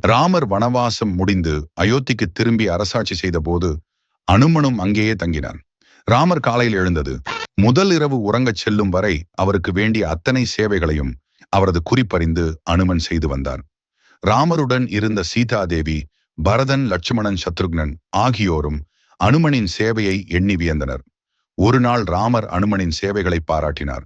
ராமர் வனவாசம் முடிந்து அயோத்திக்கு திரும்பி அரசாட்சி செய்தபோது அனுமனும் அங்கேயே தங்கினான். ராமர் காலையில் எழுந்தது முதல் இரவு உறங்கச் செல்லும் வரை அவருக்கு வேண்டிய அத்தனை சேவைகளையும் அவரது குறிப்பறிந்து அனுமன் செய்து வந்தார் ராமருடன் இருந்த சீதாதேவி பரதன் லட்சுமணன் சத்ருக்னன் ஆகியோரும் அனுமனின் சேவையை எண்ணி வியந்தனர். ஒரு நாள் ராமர் அனுமனின் சேவைகளை பாராட்டினார்.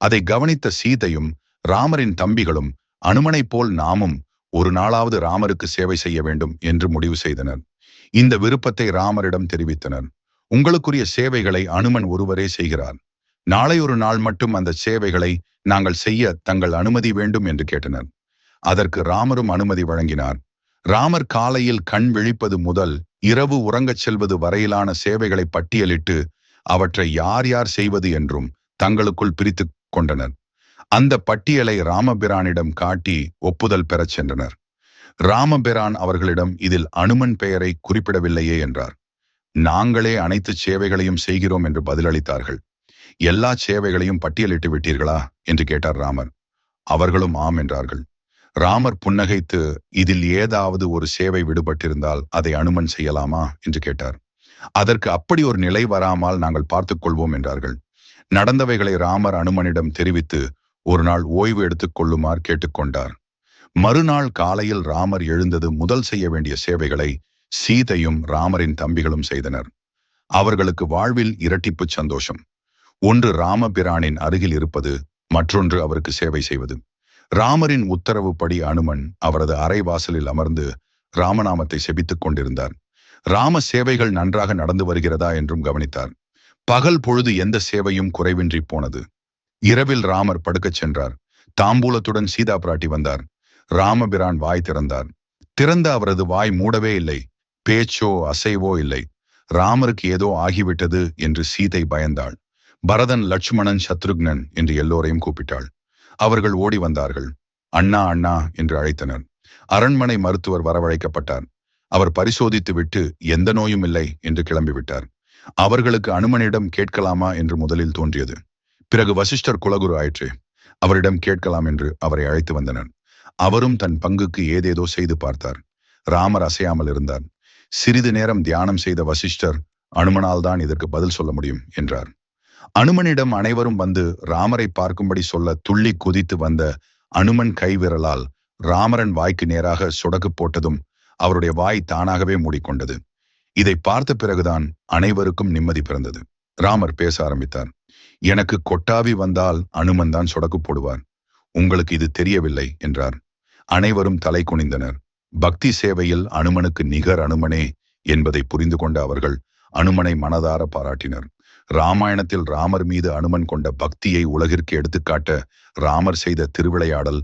அதை கவனித்த சீதையும் ராமரின் தம்பிகளும் அனுமனைப் போல் நாமும் ஒரு நாளாவது ராமருக்கு சேவை செய்ய வேண்டும் என்று முடிவு செய்தனர். இந்த விருப்பத்தை ராமரிடம் தெரிவித்தனர். உங்களுக்குரிய சேவைகளை அனுமன் ஒருவரே செய்கிறார். நாளை ஒரு நாள் மட்டும் அந்த சேவைகளை நாங்கள் செய்ய தங்கள் அனுமதி வேண்டும் என்று கேட்டனர். அதற்கு ராமரும் அனுமதி வழங்கினார். ராமர் காலையில் கண் விழிப்பது முதல் இரவு உறங்கச் செல்வது வரையிலான சேவைகளை பட்டியலிட்டு அவற்றை யார் யார் செய்வது என்றும் தங்களுக்குள் பிரித்து கொண்டனர். அந்த பட்டியலை ராமபிரானிடம் காட்டி ஒப்புதல் பெறச் சென்றனர். ராமபிரான் அவர்களிடம் இதில் அனுமன் பெயரை குறிப்பிடவில்லையே என்றார். நாங்களே அனைத்து சேவைகளையும் செய்கிறோம் என்று பதிலளித்தார்கள். எல்லா சேவைகளையும் பட்டியலிட்டு விட்டீர்களா? என்று கேட்டார் ராமர். அவர்களும் ஆம் என்றார்கள். ராமர் புன்னகைத்து இதில் ஏதாவது ஒரு சேவை விடுபட்டிருந்தால் அதை அனுமன் செய்யலாமா? என்று கேட்டார். அதற்கு அப்படி ஒரு நிலை வராமல் நாங்கள் பார்த்துக் கொள்வோம் என்றார்கள். நடந்தவைகளை ராமர் அனுமனிடம் தெரிவித்து ஒரு நாள் ஓய்வு எடுத்துக் கொள்ளுமாறு கேட்டுக்கொண்டார். மறுநாள் காலையில் ராமர் எழுந்தது முதல் செய்ய வேண்டிய சேவைகளை சீதையும் ராமரின் தம்பிகளும் செய்தனர். அவர்களுக்கு வாழ்வில் இரட்டிப்பு சந்தோஷம். ஒன்று ராமபிரானின் அருகில் இருப்பது மற்றொன்று அவருக்கு சேவை செய்வது. ராமரின் உத்தரவுப்படி அனுமன் அவரது அரைவாசலில் அமர்ந்து ராமநாமத்தை செபித்துக் கொண்டிருந்தார். ராம சேவைகள் நன்றாக நடந்து வருகிறதா என்றும் கவனித்தார். பகல் பொழுது எந்த சேவையும் குறைவின்றி போனது. இரவில் ராமர் படுக்கச் சென்றார். தாம்பூலத்துடன் சீதா பிராட்டி வந்தார். ராமபிரான் வாய் திறந்தார். திறந்த அவரது வாய் மூடவே இல்லை. பேச்சோ அசைவோ இல்லை. ராமருக்கு ஏதோ ஆகிவிட்டது என்று சீதை பயந்தாள். பரதன் லட்சுமணன் சத்ருக்னன் என்று எல்லோரையும் கூப்பிட்டாள். அவர்கள் ஓடி வந்தார்கள். அண்ணா அண்ணா என்று அழைத்தனர். அரண்மனை மருத்துவர் வரவழைக்கப்பட்டார். அவர் பரிசோதித்து விட்டு எந்த நோயும் இல்லை என்று கிளம்பிவிட்டார். அவர்களுக்கு அனுமனிடம் கேட்கலாமா என்று முதலில் தோன்றியது. பிறகு வசிஷ்டர் குலகுரு ஆயிற்று. அவரிடம் கேட்கலாம் என்று அவரை அழைத்து வந்தனர். அவரும் தன் பங்குக்கு ஏதேதோ செய்து பார்த்தார். ராமர் அசையாமல் இருந்தார். சிறிது நேரம் தியானம் செய்த வசிஷ்டர் அனுமனால் தான் இதற்கு பதில் சொல்ல முடியும் என்றார். அனுமனிடம் அனைவரும் வந்து ராமரை பார்க்கும்படி சொல்ல துள்ளி குதித்து வந்த அனுமன் கைவிரலால் ராமரன் வாய்க்கு நேராக சுடக்கு போட்டதும் அவருடைய வாய் தானாகவே மூடிக்கொண்டது. இதை பார்த்த பிறகுதான் அனைவருக்கும் நிம்மதி பிறந்தது. ராமர் பேச ஆரம்பித்தார். எனக்கு கொட்டாவி வந்தால் அனுமன் தான் சொடக்கு போடுவார். உங்களுக்கு இது தெரியவில்லை என்றார். அனைவரும் தலை குனிந்தனர். பக்தி சேவையில் அனுமனுக்கு நிகர் அனுமனே என்பதை புரிந்து கொண்ட அவர்கள் அனுமனை மனதார பாராட்டினர். ராமாயணத்தில் ராமர் மீது அனுமன் கொண்ட பக்தியை உலகிற்கு எடுத்துக்காட்ட ராமர் செய்த திருவிளையாடல்